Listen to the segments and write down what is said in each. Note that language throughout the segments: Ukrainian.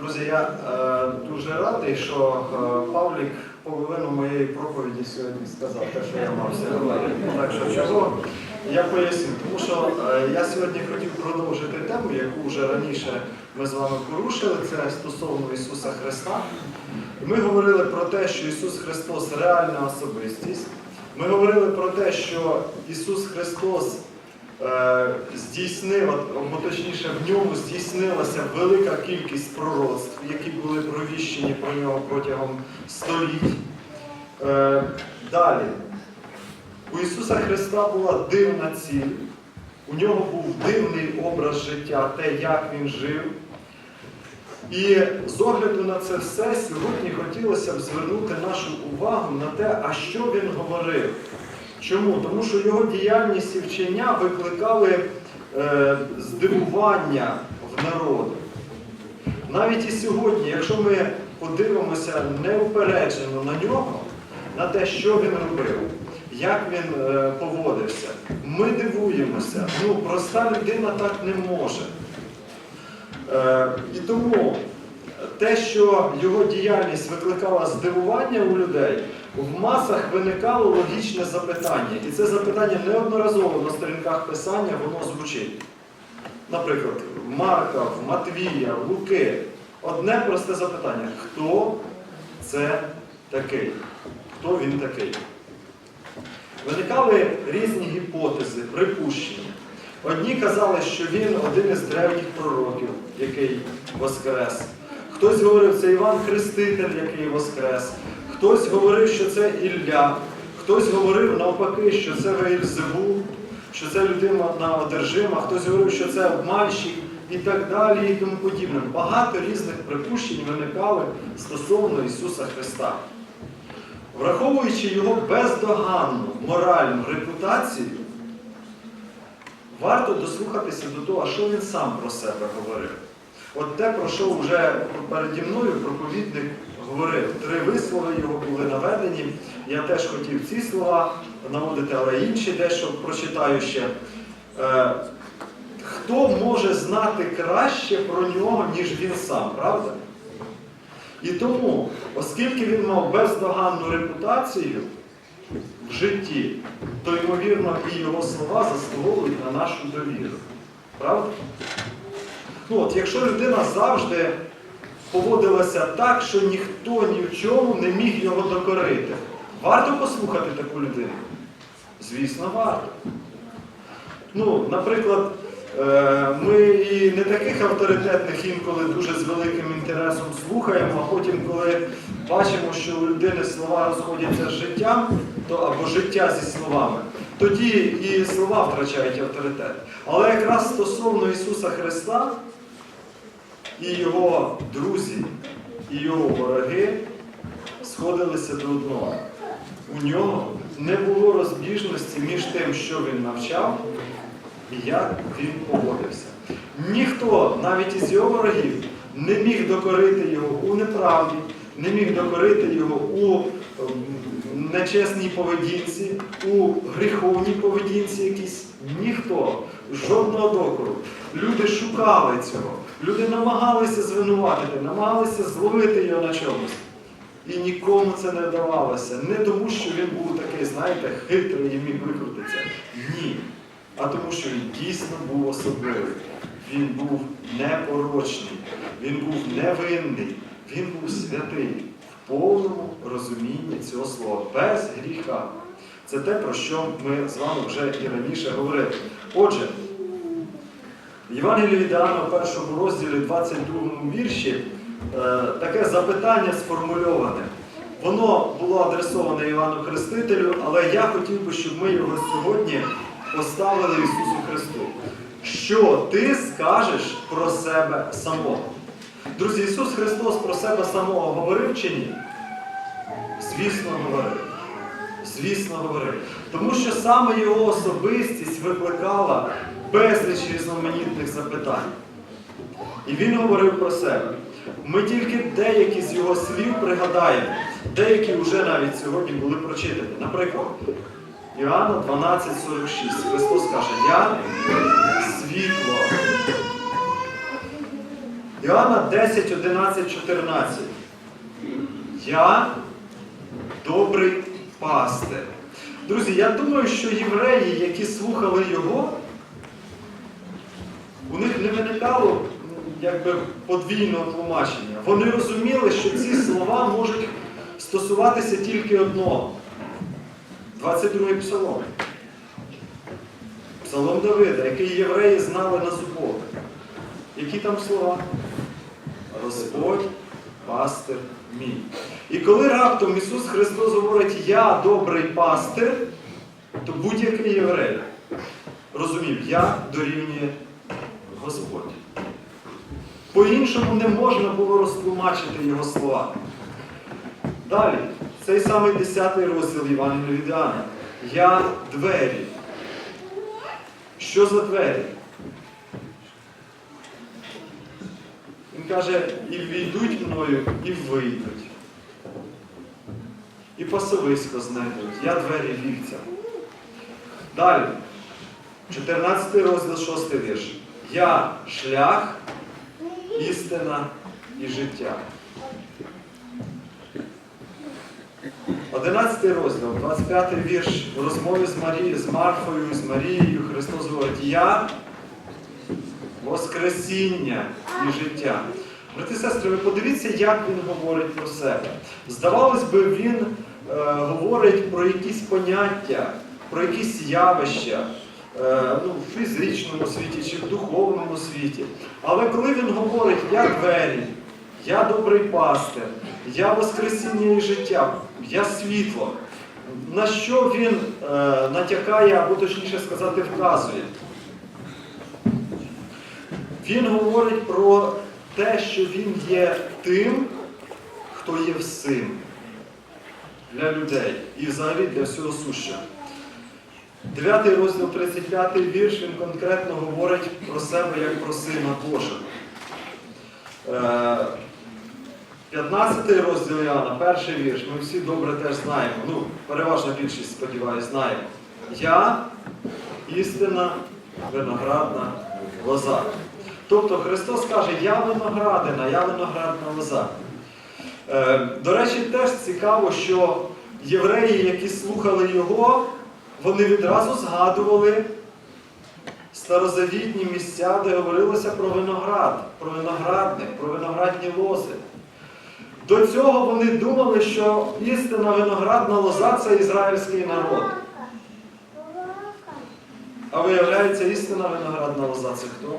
Друзі, я е, дуже радий, що е, Павлік половину моєї проповіді сьогодні сказав те, що я мав сьогодні. Так що чого я поясню. Тому що е, я сьогодні хотів продовжити тему, яку вже раніше ми з вами порушили, це стосовно Ісуса Христа. Ми говорили про те, що Ісус Христос реальна особистість. Ми говорили про те, що Ісус Христос е, здійснив, або точніше в ньому здійснилася велика кількість пророцтв, які були провіщені про нього протягом століть. Е, далі. У Ісуса Христа була дивна ціль, у нього був дивний образ життя, те, як він жив. І з огляду на це все, сьогодні хотілося б звернути нашу увагу на те, а що він говорив. Чому? Тому що його діяльність і вчення викликали е, здивування в народу. Навіть і сьогодні, якщо ми подивимося неупереджено на нього, на те, що він робив, як він е, поводився, ми дивуємося. Ну, проста людина так не може. Е, і тому те, що його діяльність викликала здивування у людей, в масах виникало логічне запитання. І це запитання неодноразово на сторінках писання воно звучить. Наприклад, Марка, Матвія, Луки. Одне просте запитання: хто це такий? Хто він такий? Виникали різні гіпотези, припущення. Одні казали, що він один із древніх пророків, який воскрес. Хтось говорив, це Іван Хреститель, який воскрес. Хтось говорив, що це Ілля. Хтось говорив навпаки, що це Веїльзевул, що це людина одержима, хтось говорив, що це обманщик і так далі, і тому подібне. Багато різних припущень виникали стосовно Ісуса Христа. Враховуючи його бездоганну моральну репутацію, варто дослухатися до того, що він сам про себе говорив. От те, про що вже переді мною проповідник говорив. Три вислови його були наведені. Я теж хотів ці слова наводити, але інші дещо прочитаю ще. Е, хто може знати краще про нього, ніж він сам, правда? І тому, оскільки він мав бездоганну репутацію в житті, то, ймовірно, і його слова заслуговують на нашу довіру. Правда? Ну, от, Якщо людина завжди поводилася так, що ніхто ні в чому не міг його докорити, варто послухати таку людину? Звісно, варто. Ну, Наприклад, е, ми і не таких авторитетних інколи дуже з великим інтересом слухаємо, а потім, коли бачимо, що у людини слова розходяться з життям, то, або життя зі словами, тоді і слова втрачають авторитет. Але якраз стосовно Ісуса Христа і Його друзі, і Його вороги сходилися до одного. У нього не було розбіжності між тим, що він навчав і як він поводився. Ніхто, навіть із його ворогів, не міг докорити його у неправді, не міг докорити його у нечесній поведінці, у гріховній поведінці якійсь. Ніхто, жодного докору. Люди шукали цього. Люди намагалися звинуватити, намагалися зловити його на чомусь. І нікому це не вдавалося. Не тому, що він був такий, знаєте, хитрий і міг викрутитися. Ні. А тому, що він дійсно був особливий. Він був непорочний, він був невинний, він був святий повному розумінні цього слова, без гріха. Це те, про що ми з вами вже і раніше говорили. Отже, в Євангелії від Іоанна в першому розділі, 22 вірші, е, таке запитання сформульоване. Воно було адресоване Івану Хрестителю, але я хотів би, щоб ми його сьогодні поставили Ісусу Христу. Що ти скажеш про себе самого? Друзі, Ісус Христос про себе самого говорив чи ні? Звісно, говорив. Звісно, говорив. Тому що саме його особистість викликала безліч різноманітних запитань. І він говорив про себе. Ми тільки деякі з його слів пригадаємо, деякі вже навіть сьогодні були прочитані. Наприклад, Іоанна 12,46. Христос каже, я світло Іоанна 10, 11, 14. Я добрий пастир. Друзі, я думаю, що євреї, які слухали його, у них не виникало якби подвійного тлумачення. Вони розуміли, що ці слова можуть стосуватися тільки одного. 22 псалом. Псалом Давида, який євреї знали на зубок. Які там слова? Господь, пастир мій. І коли раптом Ісус Христос говорить Я добрий пастир, то будь-який єврей розумів, я дорівнює Господь. По-іншому не можна було розтлумачити його слова. Далі, цей самий 10 розділ Івангелія від Іоанна. Я двері. Що за двері? Каже, і війдуть мною, і вийдуть. І пасовисько знайдуть. Я двері вівця. Далі. 14 розділ 6 вірш. Я шлях, істина і життя. 11 розділ, 25 вірш в розмові з Марією, з Марфою, з Марією Христос говорить, я Воскресіння і життя. Брати сестри, ви подивіться, як він говорить про себе. Здавалось би, він е, говорить про якісь поняття, про якісь явища е, ну, в фізичному світі чи в духовному світі. Але коли він говорить, я двері, я добрий пастир, я Воскресіння і життя, я світло, на що він е, натякає, або точніше сказати, вказує? Він говорить про те, що він є тим, хто є всім для людей і взагалі для всього сущого. 9 розділ 35 вірш, він конкретно говорить про себе як про Сина Божого. Е, 15 розділ Іоанна, перший вірш, ми всі добре теж знаємо. Ну, переважна більшість, сподіваюся, знаємо. Я істина виноградна лоза. Тобто Христос каже, я виноградина, я виноградна лоза. Е, до речі, теж цікаво, що євреї, які слухали його, вони відразу згадували старозавітні місця, де говорилося про виноград, про виноградник, про виноградні лози. До цього вони думали, що істина виноградна лоза це ізраїльський народ. А виявляється, істина виноградна лоза це хто?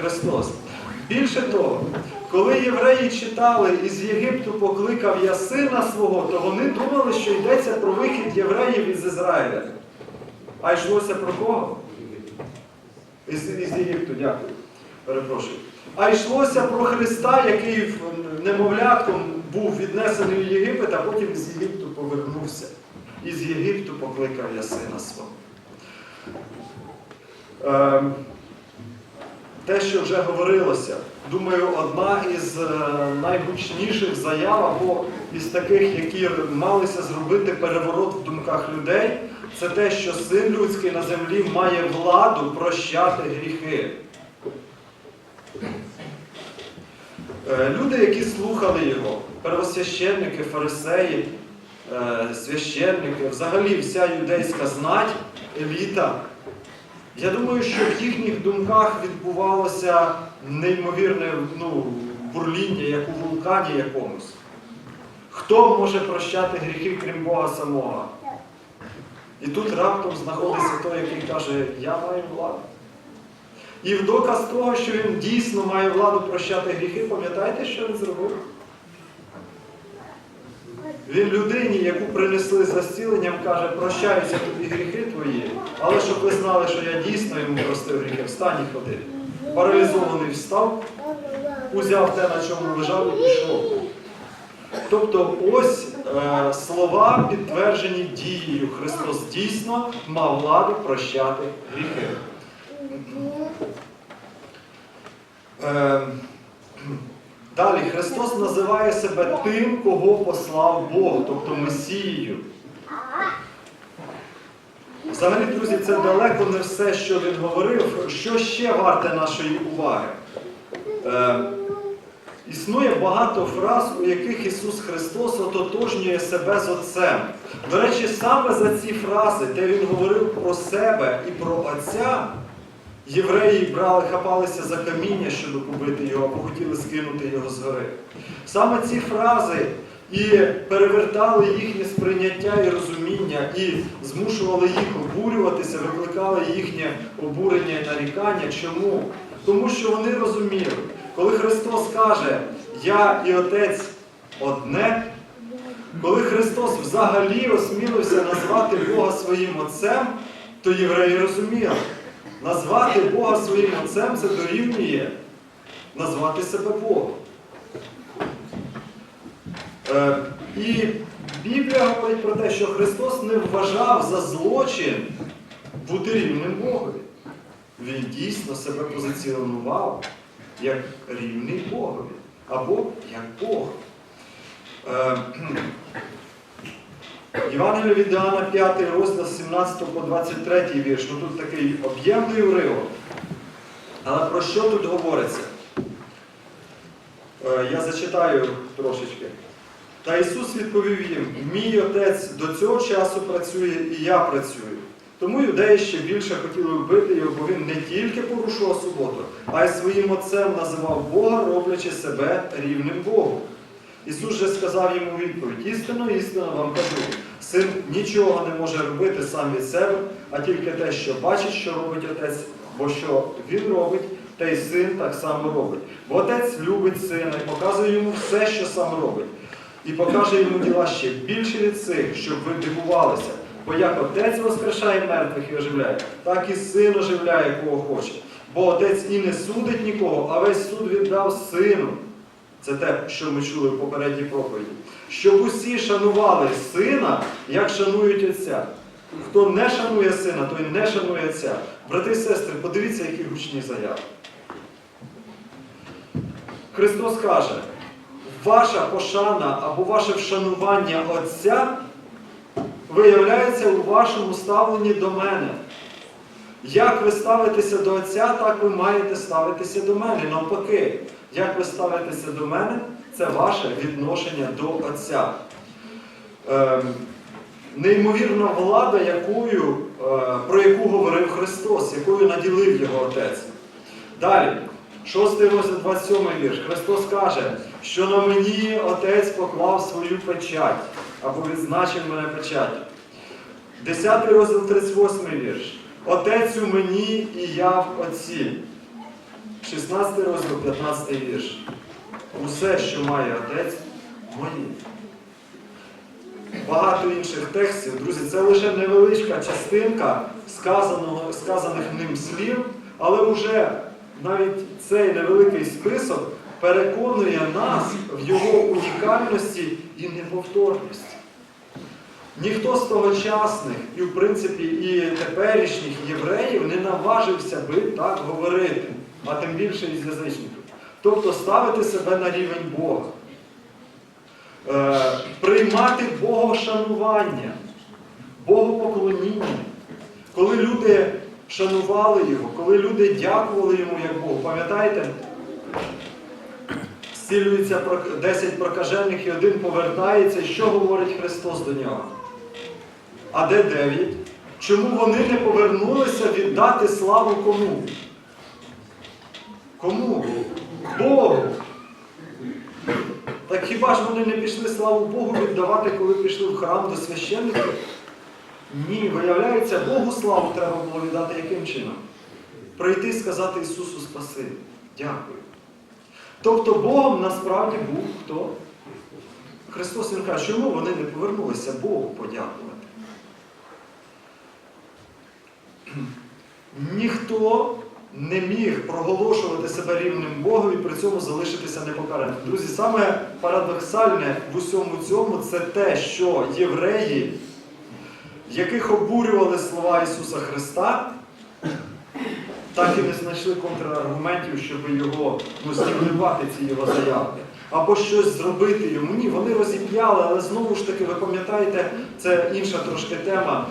Христос. Більше того, коли євреї читали із Єгипту покликав я сина свого, то вони думали, що йдеться про вихід євреїв із Ізраїля. А йшлося про кого? Із, із Єгипту, дякую. Перепрошую. А йшлося про Христа, який немовлятком був віднесений у Єгипет, а потім з Єгипту повернувся. Із Єгипту покликав я сина свого. Ем, те, що вже говорилося, думаю, одна із е, найгучніших заяв або із таких, які малися зробити переворот в думках людей, це те, що син людський на землі має владу прощати гріхи. Е, Люди, які слухали його, первосвященники, фарисеї, е, священники, взагалі вся юдейська знать, еліта. Я думаю, що в їхніх думках відбувалося неймовірне ну, бурління, як у вулкані якомусь. Хто може прощати гріхи, крім Бога самого? І тут раптом знаходиться той, який каже, я маю владу. І в доказ того, що він дійсно має владу прощати гріхи, пам'ятаєте, що він зробив? Він людині, яку принесли за зціленням, каже, прощаються тобі гріхи твої, але щоб ви знали, що я дійсно йому простив гріхи, встань і ходи. Паралізований встав, узяв те, на чому лежав і пішов. Тобто ось е, слова підтверджені дією. Христос дійсно мав владу прощати гріхи. Е, Далі Христос називає себе тим, кого послав Бог, тобто Месією. Взагалі, друзі, це далеко не все, що він говорив. Що ще варте нашої уваги? Е, Існує багато фраз, у яких Ісус Христос ототожнює себе з Отцем. До речі, саме за ці фрази, де Він говорив про себе і про Отця, євреї брали, хапалися за каміння, щоб побити його, або хотіли скинути його з гори. Саме ці фрази і перевертали їхнє сприйняття і розуміння, і змушували їх обурюватися, викликали їхнє обурення і нарікання. Чому? Тому що вони розуміли, коли Христос каже, я і Отець одне, коли Христос взагалі осмілився назвати Бога своїм Отцем, то євреї розуміли, назвати Бога своїм Отцем це дорівнює назвати себе Богом. Е, І Біблія говорить про те, що Христос не вважав за злочин бути рівним Богові. Він дійсно себе позиціонував як рівний Богові або як Бог. Е, Євангелія від Іоанна 5 розділ 17 по 23 вірш. Ну тут такий об'ємний уривок. Але про що тут говориться? Е, Я зачитаю трошечки. Та Ісус відповів їм: Мій отець до цього часу працює, і я працюю. Тому юдеї ще більше хотіли вбити його, бо він не тільки порушував суботу, а й своїм отцем називав Бога, роблячи себе рівним Богу. Ісус же сказав йому відповідь: істинно, істинно вам кажу, син нічого не може робити сам від себе, а тільки те, що бачить, що робить отець, бо що він робить, те й син так само робить. Бо отець любить сина і показує йому все, що сам робить. І покаже йому діла ще більше від цих, щоб ви дивувалися. Бо як отець воскрешає мертвих і оживляє, так і син оживляє, кого хоче. Бо отець і не судить нікого, а весь суд віддав сину. Це те, що ми чули в попередній проповіді. Щоб усі шанували сина, як шанують отця. Хто не шанує сина, той не шанує отця. Брати і сестри, подивіться, які гучні заяви. Христос каже, ваша пошана або ваше вшанування Отця виявляється у вашому ставленні до мене. Як ви ставитеся до Отця, так ви маєте ставитися до мене. Навпаки, як ви ставитеся до мене, це ваше відношення до Отця. Ем, неймовірна влада, якою, е, про яку говорив Христос, якою наділив його Отець. Далі, 6 розділ 27 вірш. Христос каже, що на мені Отець поклав свою печать або відзначив мене печать. 10 розділ 38 вірш. Отець у мені і я в Отці. 16 розділ 15 вірш. Усе, що має Отець, моє. Багато інших текстів, друзі, це лише невеличка частинка сказаного, сказаних ним слів, але вже навіть цей невеликий список переконує нас в його унікальності і неповторності. Ніхто з тогочасних і, в принципі, і теперішніх євреїв не наважився би так говорити, а тим більше із язичників. Тобто ставити себе на рівень Бога. Е, приймати Богошанування, Богопоклоніння. Коли люди шанували Його, коли люди дякували йому як Богу, пам'ятаєте? Зцілюється 10 прокажених і один повертається. Що говорить Христос до нього? А де 9? Чому вони не повернулися віддати славу кому? Кому? Богу. Так хіба ж вони не пішли славу Богу віддавати, коли пішли в храм до священників? Ні, виявляється, Богу славу треба було віддати яким чином? Прийти і сказати Ісусу спаси. Дякую. Тобто Богом насправді був хто? Христос Він каже, чому вони не повернулися Богу подякувати? Ніхто не міг проголошувати себе рівним Богом і при цьому залишитися непокараним. Друзі, саме парадоксальне в усьому цьому це те, що євреї, яких обурювали слова Ісуса Христа, так і не знайшли контраргументів, щоб його ну, стимулювати ці його заявки. Або щось зробити йому. Ні, вони розіп'яли, але знову ж таки, ви пам'ятаєте, це інша трошки тема,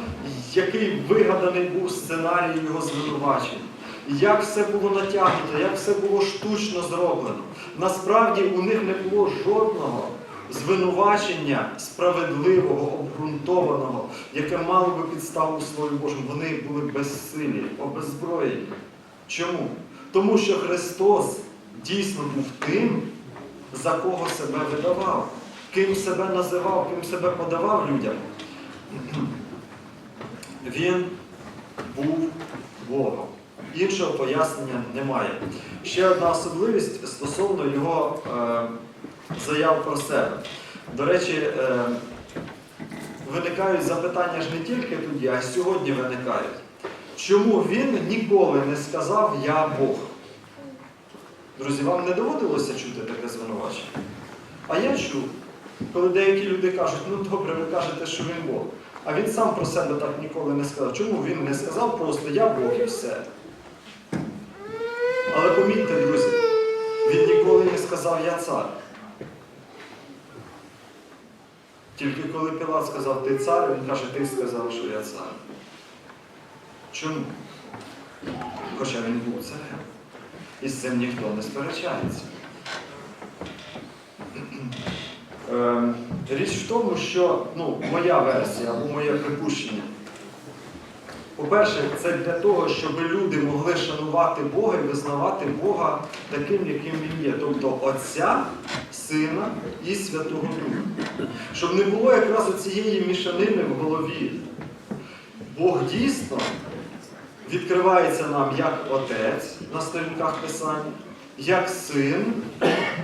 який вигаданий був сценарій його звинувачень. Як все було натягнуто, як все було штучно зроблено. Насправді у них не було жодного звинувачення справедливого, обґрунтованого, яке мало би підставу у Слові Божому. Вони були безсилі, обеззброєні. Чому? Тому що Христос дійсно був тим, за кого себе видавав, ким себе називав, ким себе подавав людям. Він був Богом. Іншого пояснення немає. Ще одна особливість стосовно його е, заяв про себе. До речі, е, виникають запитання ж не тільки тоді, а й сьогодні виникають. Чому він ніколи не сказав Я Бог? Друзі, вам не доводилося чути таке звинувачення? А я чув, коли деякі люди кажуть, ну добре, ви кажете, що він Бог. А він сам про себе так ніколи не сказав. Чому він не сказав просто Я Бог і все? Але помітьте, друзі, він ніколи не сказав Я цар. Тільки коли Пілат сказав Ти цар, він каже, ти сказав, що я цар. Чому? Хоча він був царем. І з цим ніхто не сперечається. Ем, Річ в тому, що ну, моя версія або моє припущення. По-перше, це для того, щоб люди могли шанувати Бога і визнавати Бога таким, яким Він є, тобто Отця, Сина і Святого Духа. Щоб не було якраз оцієї мішанини в голові. Бог дійсно відкривається нам як Отець на сторінках Писання, як Син,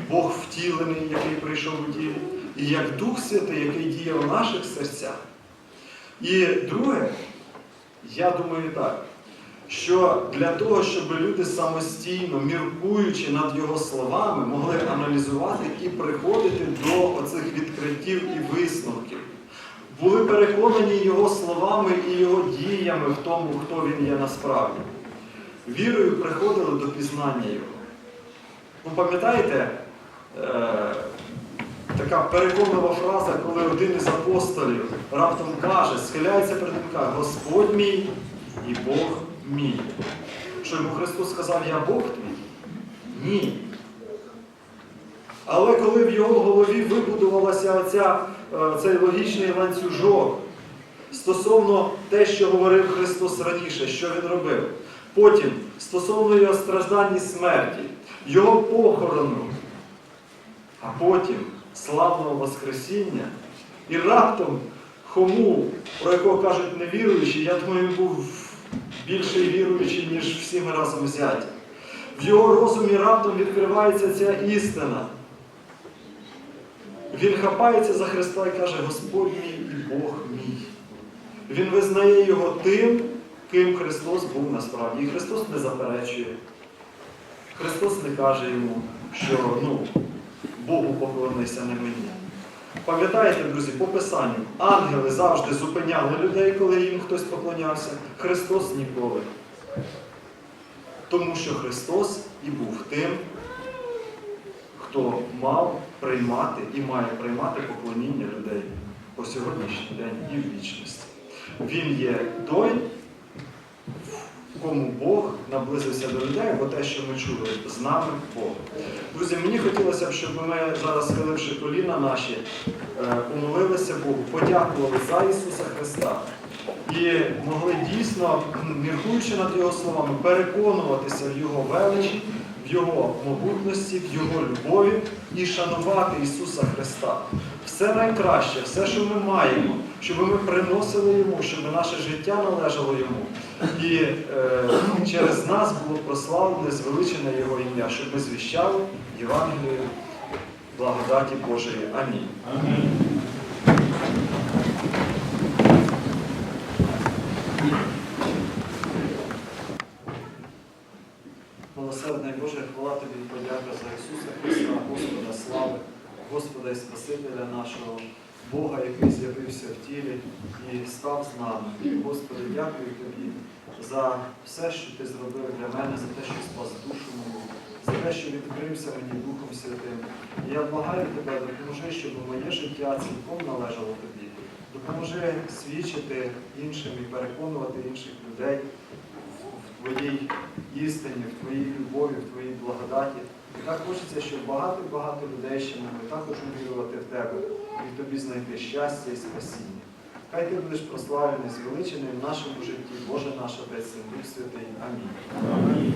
Бог втілений, який прийшов у тілі, і як Дух Святий, який діє в наших серцях. І друге, я думаю так, що для того, щоб люди самостійно, міркуючи над його словами, могли аналізувати і приходити до оцих відкриттів і висновків, були переконані його словами і його діями в тому, хто він є насправді. Вірою приходили до пізнання його. Ви пам'ятаєте, е, така переконлива фраза, коли один із апостолів раптом каже, схиляється перед ним каже, Господь мій і Бог мій. Що йому Христос сказав, я Бог твій? Ні. Але коли в його голові вибудувалася оця, е, цей логічний ланцюжок стосовно те, що говорив Христос раніше, що Він робив, потім стосовно його страждань і смерті, його похорону, а потім славного Воскресіння, і раптом Хому, про якого кажуть невіруючий, я думаю, він був більший віруючий, ніж всі ми разом взяті. В його розумі раптом відкривається ця істина. Він хапається за Христа і каже, Господь мій і Бог мій. Він визнає його тим, ким Христос був насправді. І Христос не заперечує. Христос не каже йому, що ну, Богу поклонися не мені. Пам'ятаєте, друзі, по Писанню, ангели завжди зупиняли людей, коли їм хтось поклонявся. Христос ніколи. Тому що Христос і був тим, хто мав приймати і має приймати поклоніння людей по сьогоднішній день і в вічності. Він є той, кому Бог наблизився до людей, бо те, що ми чули, з нами Бог. Друзі, мені хотілося б, щоб ми зараз, схиливши коліна наші, е, умолилися Богу, подякували за Ісуса Христа і могли дійсно, міркуючи над Його словами, переконуватися в Його величі, в Його могутності, в Його любові і шанувати Ісуса Христа. Все найкраще, все, що ми маємо, щоб ми приносили Йому, щоб наше життя належало Йому. І е, через нас було прославлене, звеличене Його ім'я, щоб ми звіщали Євангелію благодаті Божої. Амінь. Милосердний Боже, хвала тобі і подяка за Ісуса Христа, Господа слави, Господа і Спасителя нашого, Бога, який з'явився в тілі і став з нами. Господи, дякую тобі за все, що ти зробив для мене, за те, що спас душу мою, за те, що відкрився мені Духом Святим. І я благаю тебе, допоможи, щоб моє життя цілком належало тобі. Допоможи свідчити іншим і переконувати інших людей в Твоїй істині, в Твоїй любові, в Твоїй благодаті. І так хочеться, щоб багато-багато людей ще могли також вірувати в тебе і тобі знайти щастя і спасіння. Хай ти будеш прославлений, звеличений в нашому житті, Боже наш Отець, Дух Святий. Амінь. Амінь.